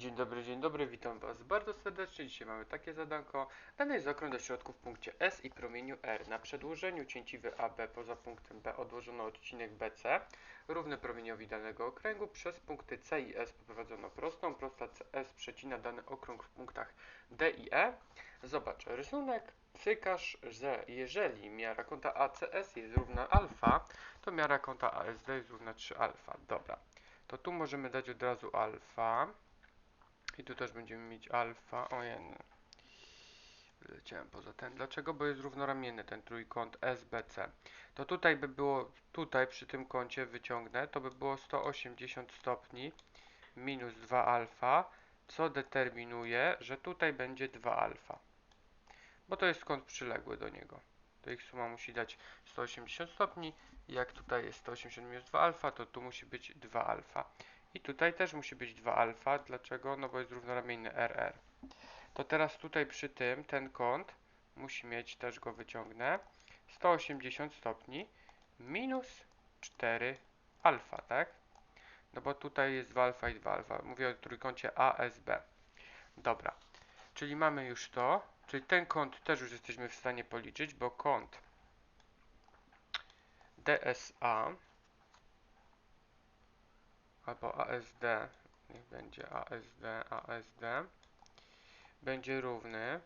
Dzień dobry, dzień dobry, witam Was bardzo serdecznie. Dzisiaj mamy takie zadanko. Dany jest okrąg do środku w punkcie S i promieniu R. Na przedłużeniu cięciwy AB poza punktem B odłożono odcinek BC równy promieniowi danego okręgu. Przez punkty C i S poprowadzono prostą. Prosta CS przecina dany okrąg w punktach D i E. Zobacz, rysunek cykasz, że jeżeli miara kąta ACS jest równa alfa, to miara kąta ASD jest równa 3 alfa. Dobra, to tu możemy dać od razu alfa. I tu też będziemy mieć alfa. O jeden. Leciałem poza ten. Dlaczego? Bo jest równoramienny ten trójkąt SBC. To tutaj by było, tutaj przy tym kącie wyciągnę, to by było 180 stopni minus 2 alfa, co determinuje, że tutaj będzie 2 alfa. Bo to jest kąt przyległy do niego. To ich suma musi dać 180 stopni. Jak tutaj jest 180 minus 2 alfa, to tu musi być 2 alfa. I tutaj też musi być 2 alfa. Dlaczego? No bo jest równoramienny RR. To teraz tutaj przy tym ten kąt musi mieć, też go wyciągnę, 180 stopni minus 4 alfa, tak? No bo tutaj jest 2 alfa i 2 alfa. Mówię o trójkącie ASB. Dobra. Czyli mamy już to. Czyli ten kąt też już jesteśmy w stanie policzyć, bo kąt DSA albo ASD, niech będzie ASD, ASD, będzie równy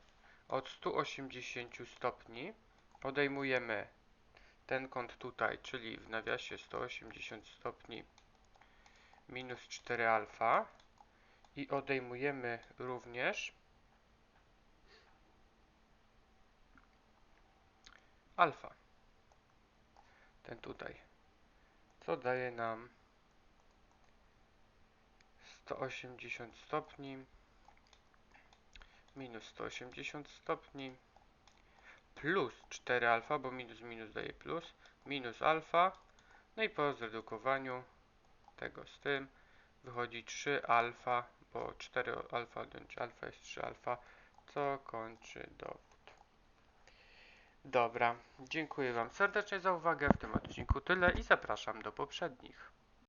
od 180 stopni odejmujemy ten kąt tutaj, czyli w nawiasie 180 stopni minus 4 alfa i odejmujemy również alfa. Ten tutaj. Co daje nam 180 stopni minus 180 stopni plus 4 alfa, bo minus minus daje plus, minus alfa, no i po zredukowaniu tego z tym wychodzi 3 alfa, bo 4 alfa odjąć alfa jest 3 alfa, co kończy dowód. Dobra, dziękuję Wam serdecznie za uwagę w tym odcinku tyle i zapraszam do poprzednich.